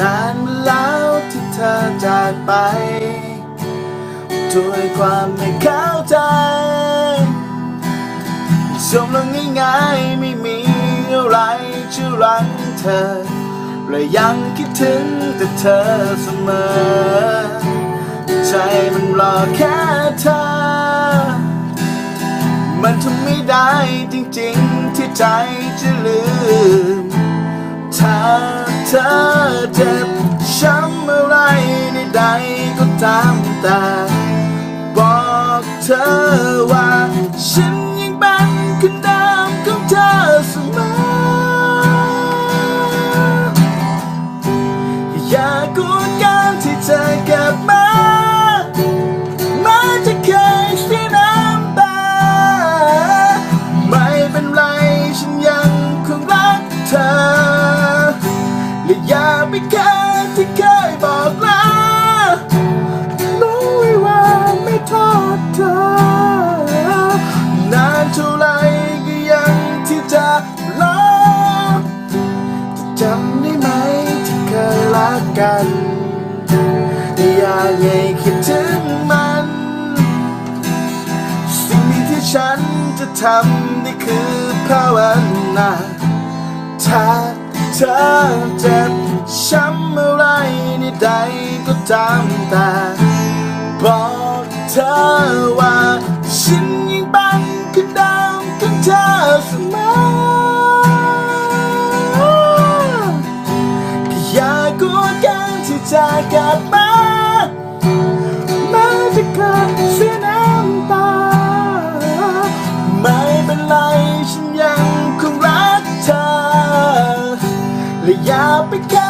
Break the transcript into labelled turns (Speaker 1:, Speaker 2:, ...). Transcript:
Speaker 1: นานมาแล้วที่เธอจากไป ด้วยความไม่เข้าใจชมลงง่ายๆไม่มีอะไรจะรังเธอและยังคิดถึงแต่เธอเสมอ ใจมันรอแค่เธอ มันทำไม่ได้จริงๆที่ใจจะลืมถ้าเธอ เจ็บช้ำอะไรใดๆก็ตามแต่บอกเธอว่า ฉันยังเป็นคนเดิมของเธอเสมออย่ากลัวการที่เธอกลับมาแม้จะเคยเสียน้ำตาไม่เป็นไรฉันยังคงรักเธอและอย่า ไปแค่ที่เคยบอกลารู้ไว้ว่าไม่โทษเธอนานเท่าไรก็ยังที่จะรอจะจำได้ไหมที่เคยรักกันอยากให้คิดถึงมัน สิ่งนี้ที่ฉันจะทำได้คือภาวนาถ้า เธอเจ็บช้ำอะไรนี่ใดก็ตามแต่บอกเธอว่าฉันยังเป็นคนเดิมของเธอเสมออยากลัวกันที่จะกลับมา และอย่าไปแค่